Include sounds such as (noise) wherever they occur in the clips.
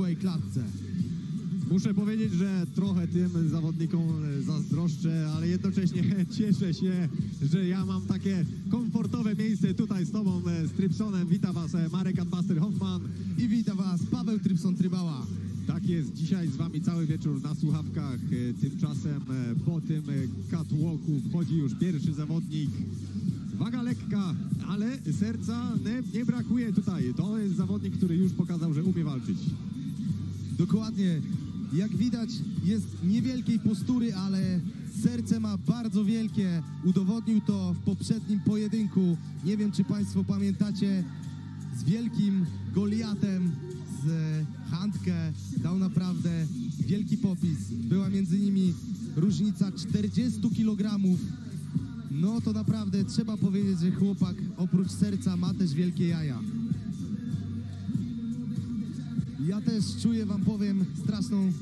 okrągłej klatce. Muszę powiedzieć, że trochę tym zawodnikom e, zazdroszczę, ale jednocześnie (laughs) cieszę się, że ja mam takie komfortowe miejsce tutaj z tobą, e, z Trypsonem. Witam was, e, Marek Admaster Hoffman. I wita was Paweł Trypson-Trybała. Tak jest, dzisiaj z wami cały wieczór na słuchawkach. Tymczasem po tym catwalku wchodzi już pierwszy zawodnik. Waga lekka, ale serca nie, nie brakuje tutaj. To jest zawodnik, który już pokazał, że umie walczyć. Dokładnie. Jak widać, jest niewielkiej postury, ale serce ma bardzo wielkie. Udowodnił to w poprzednim pojedynku. Nie wiem, czy Państwo pamiętacie, z wielkim Goliatem, z Handkę. Dał naprawdę wielki popis. Była między nimi różnica 40 kg. No to naprawdę trzeba powiedzieć, że chłopak oprócz serca ma też wielkie jaja. Ja też czuję, wam powiem, straszną,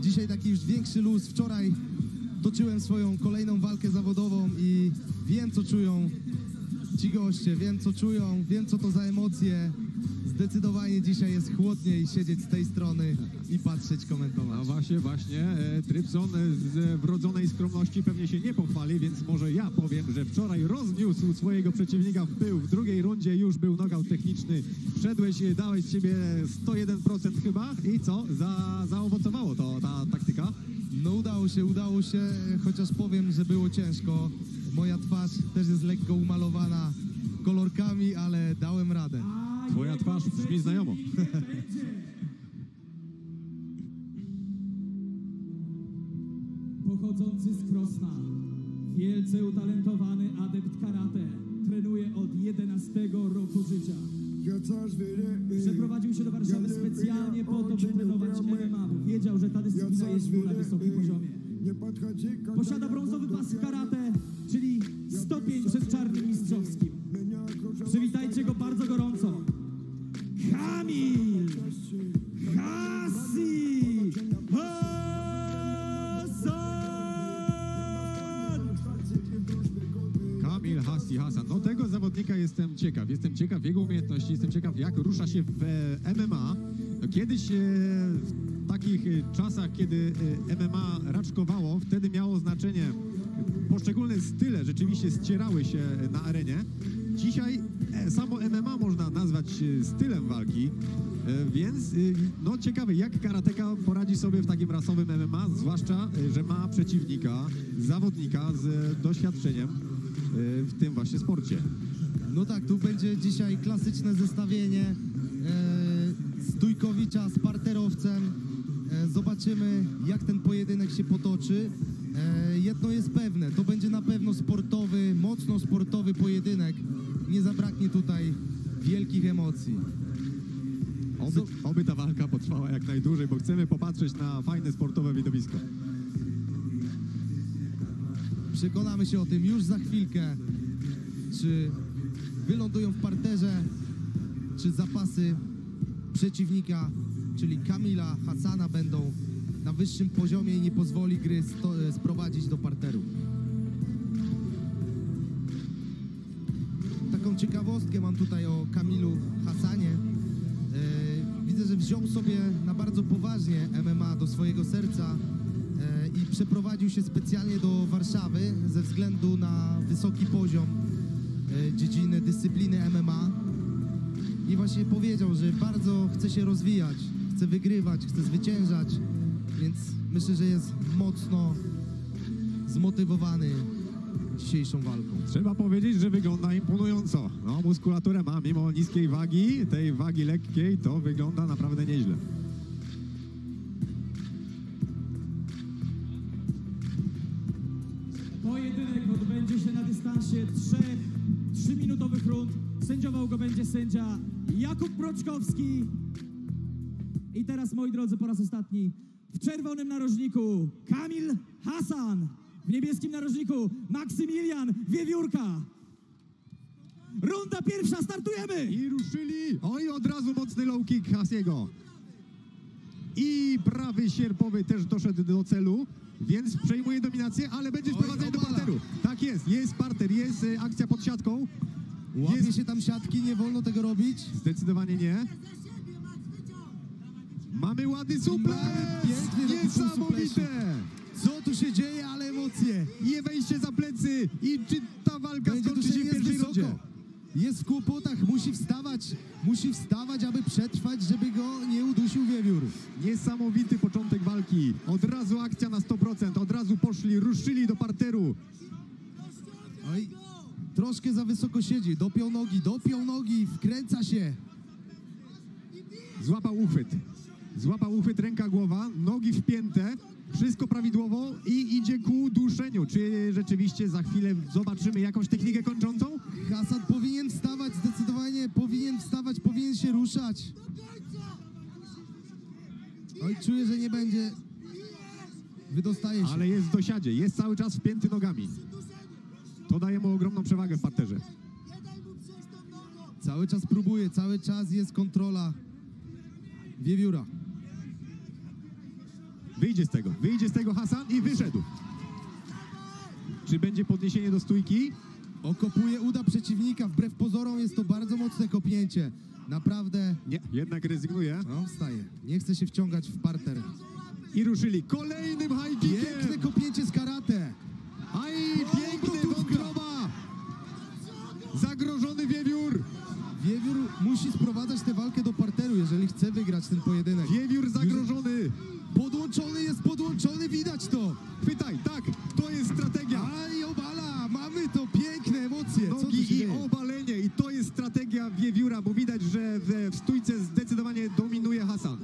dzisiaj taki już większy luz. Wczoraj toczyłem swoją kolejną walkę zawodową i wiem, co czują ci goście, wiem, co czują, wiem, co to za emocje. Zdecydowanie dzisiaj jest chłodniej siedzieć z tej strony i patrzeć, komentować. właśnie, właśnie. e, Trypson e, z wrodzonej skromności pewnie się nie pochwali, więc może ja powiem, że wczoraj rozniósł swojego przeciwnika w pył. W drugiej rundzie już był nogaut techniczny. Wszedłeś, e, dałeś z siebie 101% chyba i co? Za, zaowocowało to ta taktyka? No udało się, udało się, chociaż powiem, że było ciężko. Moja twarz też jest lekko umalowana kolorkami, ale dałem radę. Twoja twarz brzmi znajomo. Pochodzący z Krosna, wielce utalentowany adept karate, trenuje od 11 roku życia. Przeprowadził się do Warszawy specjalnie po to, by trenować MMA, wiedział, że ta dyscyplina jest na wysokim poziomie. Posiada brązowy pas karate, czyli 100 ciekaw jak rusza się w e, MMA. Kiedyś e, w takich e, czasach, kiedy MMA raczkowało, wtedy miało znaczenie poszczególne style rzeczywiście ścierały się na arenie. Dzisiaj samo MMA można nazwać stylem walki, więc no ciekawe jak karateka poradzi sobie w takim rasowym MMA, zwłaszcza, że ma przeciwnika, zawodnika z doświadczeniem w tym właśnie sporcie. No tak, tu będzie dzisiaj klasyczne zestawienie e, Stójkowicza z parterowcem. E, zobaczymy, jak ten pojedynek się potoczy. E, jedno jest pewne, to będzie na pewno sportowy, mocno sportowy pojedynek. Nie zabraknie tutaj wielkich emocji. Oby, oby ta walka potrwała jak najdłużej, bo chcemy popatrzeć na fajne sportowe widowisko. Przekonamy się o tym już za chwilkę, czy wylądują w parterze, czy zapasy przeciwnika, czyli Kamila Hasana będą na wyższym poziomie i nie pozwoli gry e, sprowadzić do parteru. Taką ciekawostkę mam tutaj o Kamilu Hasanie. E, widzę, że wziął sobie na bardzo poważnie MMA do swojego serca e, i przeprowadził się specjalnie do Warszawy ze względu na wysoki poziom dziedziny, dyscypliny MMA. I właśnie powiedział, że bardzo chce się rozwijać, chce wygrywać, chce zwyciężać, więc myślę, że jest mocno zmotywowany dzisiejszą walką. Trzeba powiedzieć, że wygląda imponująco. No, muskulaturę ma, mimo niskiej wagi, tej wagi lekkiej, to wygląda naprawdę nieźle. Pojedynek odbędzie się na dystansie trzech, trzyminutowych rund. Sędziował go będzie sędzia Jakub Proczkowski. I teraz, moi drodzy, po raz ostatni w czerwonym narożniku Kamil Hasan. W niebieskim narożniku Maksymilian Wiewiórka. Runda pierwsza, startujemy! I ruszyli. Oj, od razu mocny low kick Hasiego. I prawy sierpowy też doszedł do celu, więc przejmuje dominację, ale będzie sprowadzenie do parteru. Tak jest, jest parter, jest e, akcja pod siatką. Łapie się tam siatki, nie wolno tego robić. Zdecydowanie nie. Mamy ładny suplex! Full Niesamowite! Co tu się dzieje, ale emocje. I wejście za plecy. I czy ta walka Będzie skończy się w pierwszej rundzie? Jest w kłopotach, musi wstawać. Musi wstawać, aby przetrwać, żeby go nie udusił wiewiór. Niesamowity początek walki. Od razu akcja na 100%. Od razu poszli, ruszyli do parteru. Oj, troszkę za wysoko siedzi. Dopiął nogi, dopiął nogi, wkręca się. Złapał uchwyt. Złapał uchwyt, ręka, głowa, nogi wpięte. Wszystko prawidłowo i idzie ku duszeniu. Czy rzeczywiście za chwilę zobaczymy jakąś technikę kończącą? Hasan powinien wstawać, zdecydowanie powinien wstawać, powinien się ruszać. Oj, czuję, że nie będzie. Wydostaje się. Ale jest w dosiadzie, jest cały czas wpięty nogami. To daje mu ogromną przewagę w parterze. Cały czas próbuje, cały czas jest kontrola wiewióra. Wyjdzie z tego, wyjdzie z tego Hasan i wyszedł. Czy będzie podniesienie do stójki? Okopuje uda przeciwnika. Wbrew pozorom jest to bardzo mocne kopnięcie. Naprawdę. Nie, jednak rezygnuje. No, wstaje. Nie chce się wciągać w parter. I ruszyli kolejnym high Piękne kickiem. kopnięcie z karate. Aj, piękny gotówka. wątroba. Zagrożony wiewiór. Wiewiór musi sprowadzać tę walkę do parteru, jeżeli chce wygrać ten pojedynek. Wiewiór zagrożony. Podłączony jest podłączony, widać to. Chwytaj, tak, to jest strategia. Aj, obala, mamy to, piękne emocje. Nogi i dzieje? obalenie i to jest strategia wiewióra, bo widać, że w, w stójce zdecydowanie dominuje Hasan.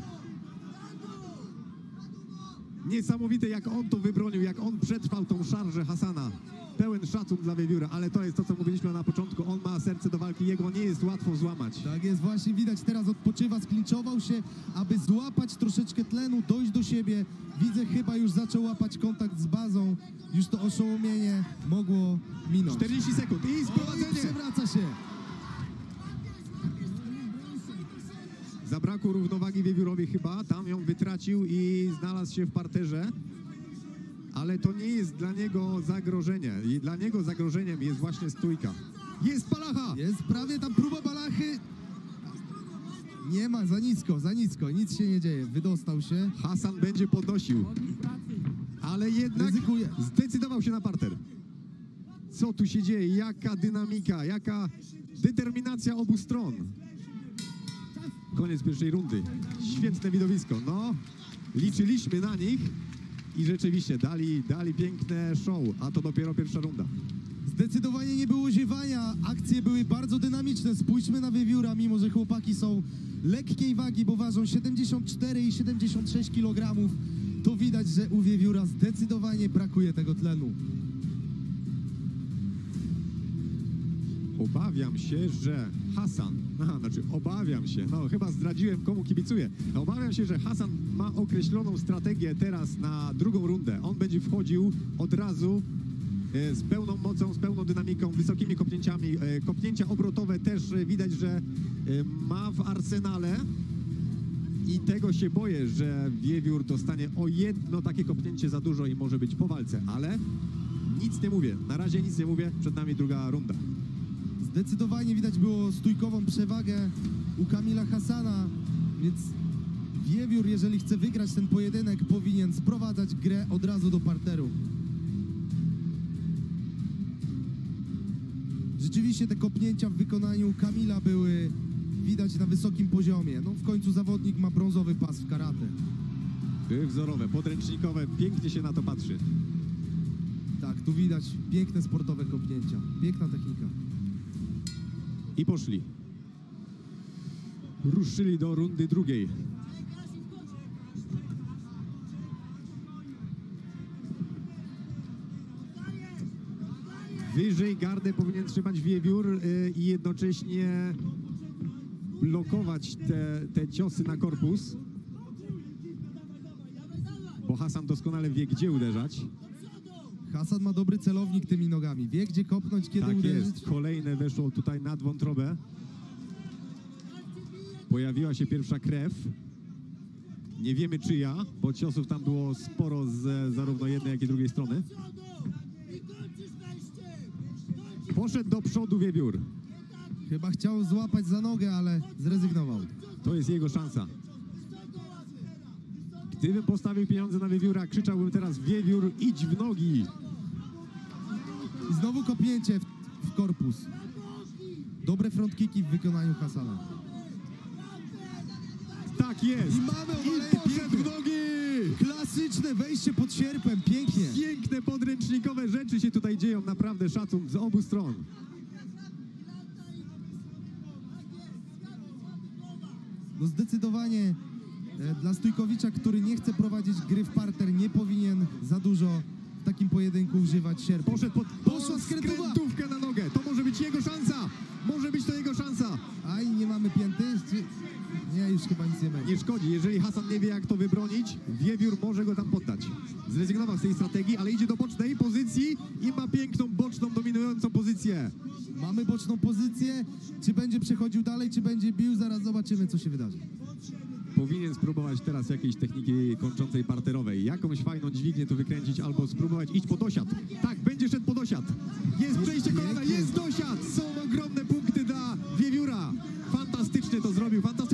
Niesamowite jak on to wybronił, jak on przetrwał tą szarżę Hasana. Pełen szacun dla wiewióra, ale to jest to, co mówiliśmy na początku. On ma serce do walki, jego nie jest łatwo złamać. Tak jest, właśnie widać, teraz odpoczywa, sklinczował się, aby złapać troszeczkę tlenu, dojść do siebie. Widzę, chyba już zaczął łapać kontakt z bazą. Już to oszołomienie mogło minąć. 40 sekund i sprowadzenie. przewraca się. Zabrakło równowagi wiewiórowi chyba, tam ją wytracił i znalazł się w parterze. Ale to nie jest dla niego zagrożenie. I dla niego zagrożeniem jest właśnie stójka. Jest palacha! Jest prawie tam próba balachy. Nie ma, za nisko, za nisko, nic się nie dzieje. Wydostał się. Hasan będzie podnosił. Ale jednak Ryzykuje. zdecydował się na parter. Co tu się dzieje? Jaka dynamika, jaka determinacja obu stron. Koniec pierwszej rundy. Świetne widowisko. No, liczyliśmy na nich i rzeczywiście dali, dali piękne show, a to dopiero pierwsza runda. Zdecydowanie nie było ziewania, akcje były bardzo dynamiczne. Spójrzmy na wiewióra, mimo że chłopaki są lekkiej wagi, bo ważą 74 i 76 kg. To widać, że u wiewióra zdecydowanie brakuje tego tlenu. Obawiam się, że Hasan, aha, znaczy obawiam się, no chyba zdradziłem komu kibicuję. Obawiam się, że Hasan ma określoną strategię teraz na drugą rundę. On będzie wchodził od razu e, z pełną mocą, z pełną dynamiką, wysokimi kopnięciami. E, kopnięcia obrotowe też e, widać, że ma w arsenale. I tego się boję, że Wiewiór dostanie o jedno takie kopnięcie za dużo i może być po walce, ale nic nie mówię. Na razie nic nie mówię, przed nami druga runda. Zdecydowanie widać było stójkową przewagę u Kamila Hasana, więc wiewiór, jeżeli chce wygrać ten pojedynek, powinien sprowadzać grę od razu do parteru. Rzeczywiście te kopnięcia w wykonaniu Kamila były widać na wysokim poziomie. No w końcu zawodnik ma brązowy pas w karate. Były wzorowe, podręcznikowe, pięknie się na to patrzy. Tak, tu widać piękne sportowe kopnięcia. Piękna technika. I poszli. Ruszyli do rundy drugiej. Wyżej gardę powinien trzymać wiewiór y, i jednocześnie blokować te, te ciosy na korpus. Bo Hasan doskonale wie, gdzie uderzać. Hasan ma dobry celownik tymi nogami. Wie, gdzie kopnąć, kiedy tak uderzyć. jest. Kolejne weszło tutaj nad wątrobę. Pojawiła się pierwsza krew. Nie wiemy czyja, bo ciosów tam było sporo z zarówno jednej, jak i drugiej strony. Poszedł do przodu wiewiór. Chyba chciał złapać za nogę, ale zrezygnował. To jest jego szansa. Gdybym postawił pieniądze na wiewióra, krzyczałbym teraz wiewiór, idź w nogi. I znowu kopnięcie w, w korpus. Dobre front kicki w wykonaniu Hasana. Tak jest. I mamy I obalenie poszedł w piękne. nogi. Klasyczne wejście pod sierpem, pięknie. Piękne podręcznikowe rzeczy się tutaj dzieją, naprawdę szacun z obu stron. No zdecydowanie e, dla Stójkowicza, który nie chce prowadzić gry w parter, nie powinien za dużo w takim pojedynku używać sierpu. Poszedł pod Poszła skrętówkę na nogę. To może być jego szansa. Może być to jego szansa. Aj, nie mamy pięty? Nie, już chyba nic nie będzie. Nie szkodzi, jeżeli Hasan nie wie jak to wybronić, Wiewiór może go tam poddać. Zrezygnował z tej strategii, ale idzie do bocznej pozycji i ma piękną boczną, dominującą pozycję. Mamy boczną pozycję. Czy będzie przechodził dalej, czy będzie bił? Zaraz zobaczymy, co się wydarzy. Powinien spróbować teraz jakiejś techniki kończącej parterowej. Jakąś fajną dźwignię tu wykręcić albo spróbować iść pod osiad. Tak, będzie szedł pod osiad. Jest przejście kolana, jest dosiad. Są ogromne punkty dla Wiewióra. Fantastycznie to zrobił, fantastycznie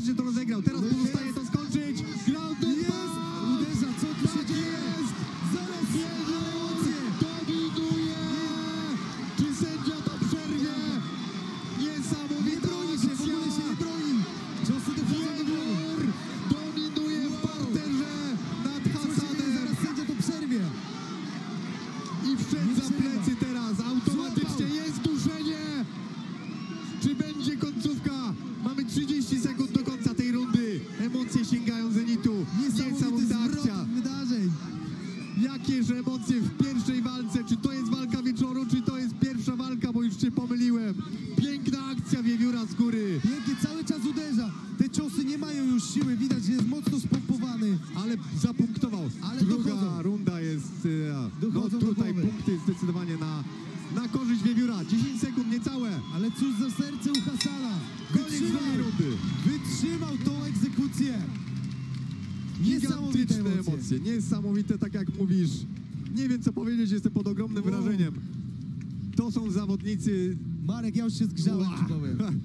Gigantyczne emocje. emocje. Niesamowite, tak jak mówisz. Nie wiem co powiedzieć, jestem pod ogromnym Wow. wrażeniem. To są zawodnicy. Marek, ja już się zgrzałem, Wow. ci powiem. (laughs)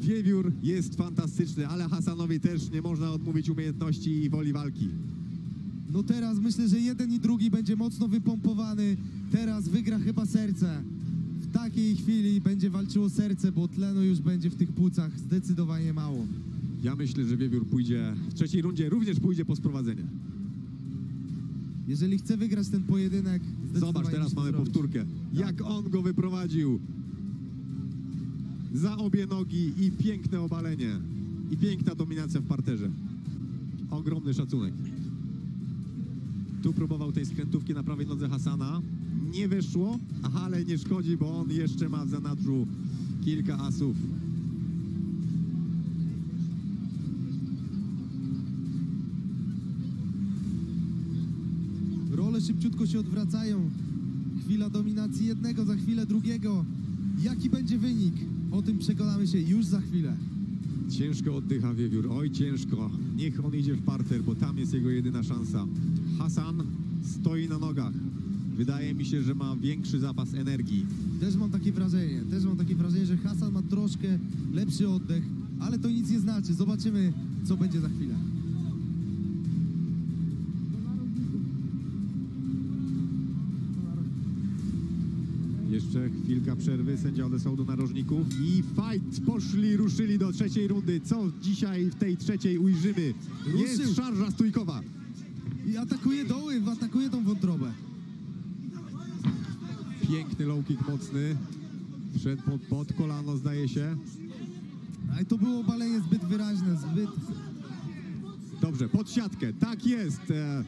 Wiewiór jest fantastyczny, ale Hasanowi też nie można odmówić umiejętności i woli walki. No teraz myślę, że jeden i drugi będzie mocno wypompowany. Teraz wygra chyba serce. W takiej chwili będzie walczyło serce, bo tlenu już będzie w tych płucach zdecydowanie mało. Ja myślę, że Wiewiór pójdzie w trzeciej rundzie, również pójdzie po sprowadzenie. Jeżeli chce wygrać ten pojedynek, Zobacz, teraz mamy zrobić. powtórkę. Jak on go wyprowadził. Za obie nogi i piękne obalenie. I piękna dominacja w parterze. Ogromny szacunek. Tu próbował tej skrętówki na prawej nodze Hasana. Nie wyszło, ale nie szkodzi, bo on jeszcze ma w zanadrzu kilka asów. Szybciutko się odwracają. Chwila dominacji jednego, za chwilę drugiego. Jaki będzie wynik? O tym przekonamy się już za chwilę. Ciężko oddycha Wiewiór, oj ciężko. Niech on idzie w parter, bo tam jest jego jedyna szansa. Hasan stoi na nogach. Wydaje mi się, że ma większy zapas energii. Też mam takie wrażenie, też mam takie wrażenie, że Hasan ma troszkę lepszy oddech, ale to nic nie znaczy. Zobaczymy, co będzie za chwilę. Jeszcze chwilka przerwy, sędzia odesłał do narożników i fight! Poszli, ruszyli do trzeciej rundy. Co dzisiaj w tej trzeciej ujrzymy? Jest Ruszył. szarża stójkowa. I atakuje doły, atakuje tą wątrobę. Piękny low kick mocny. Wszedł pod, pod kolano, zdaje się. Ale to było obalenie zbyt wyraźne, zbyt... Dobrze, pod siatkę, tak jest. E,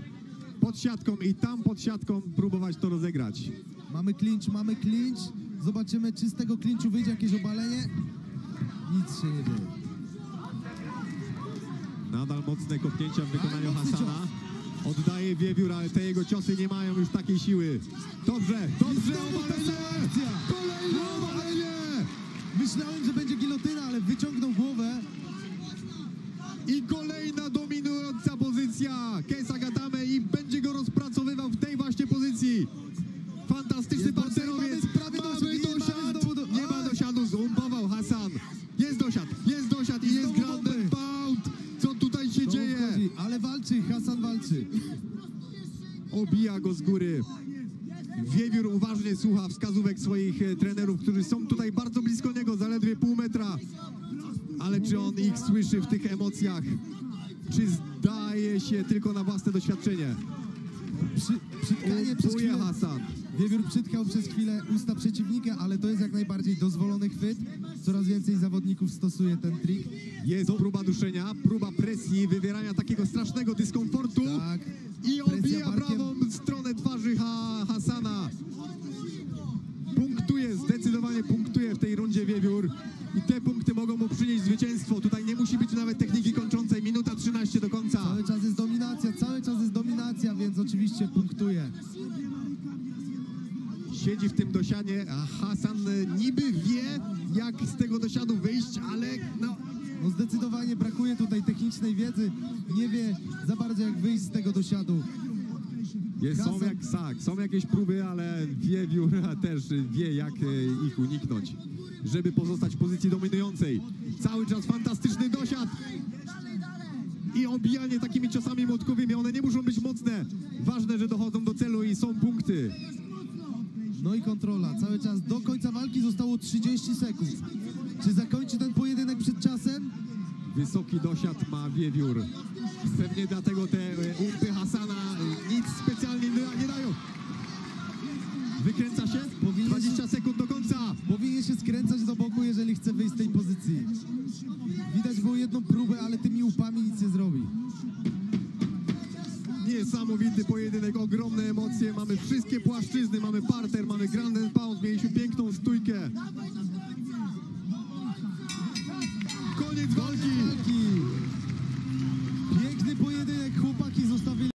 pod siatką i tam pod siatką próbować to rozegrać. Mamy clinch, mamy clinch. Zobaczymy, czy z tego clinchu wyjdzie jakieś obalenie. Nic się nie dzieje. Nadal mocne kopnięcia w wykonaniu Hasana. Oddaje wiewiór, ale te jego ciosy nie mają już takiej siły. Dobrze, dobrze, obalenie! Kolejne obalenie! Myślałem, że będzie gilotyna, ale wyciągnął głowę. I kolejna Go z góry. Wiewiór uważnie słucha wskazówek swoich e, trenerów, którzy są tutaj bardzo blisko niego, zaledwie pół metra. Ale czy on ich słyszy w tych emocjach? Czy zdaje się tylko na własne doświadczenie? Przy, przytkanie przez chwilę. Hasan. Wiewiór przytkał przez stosuje ten trik. Jest próba duszenia, próba presji, wywierania takiego strasznego dyskomfortu. Tak. I obija prawą stronę twarzy ha Hasana. Punktuje, zdecydowanie punktuje w tej rundzie Wiewiór. I te punkty mogą mu przynieść zwycięstwo. Tutaj nie musi być nawet techniki kończącej. Minuta 13 do końca. Cały czas jest dominacja, cały czas jest dominacja, więc oczywiście punktuje. Siedzi w tym dosianie, a tutaj technicznej wiedzy. Nie wie za bardzo jak wyjść z tego dosiadu. Jest, są, jak, tak, są jakieś próby, ale Wiewiór (laughs) też wie, jak e, ich uniknąć, żeby pozostać w pozycji dominującej. Cały czas fantastyczny dosiad i obijanie takimi ciosami młotkowymi. One nie muszą być mocne. Ważne, że dochodzą do celu i są punkty. No i kontrola. Cały czas do końca walki zostało 30 sekund. Czy zakończy ten pojedynek przed czasem? Wysoki dosiad ma Wiewiór. Pewnie dlatego te e, umpy Hasana e, nic specjalnie nie nie dają. Wykręca się? Powinien- 20 sekund do końca. Powinien się skręcać do boku,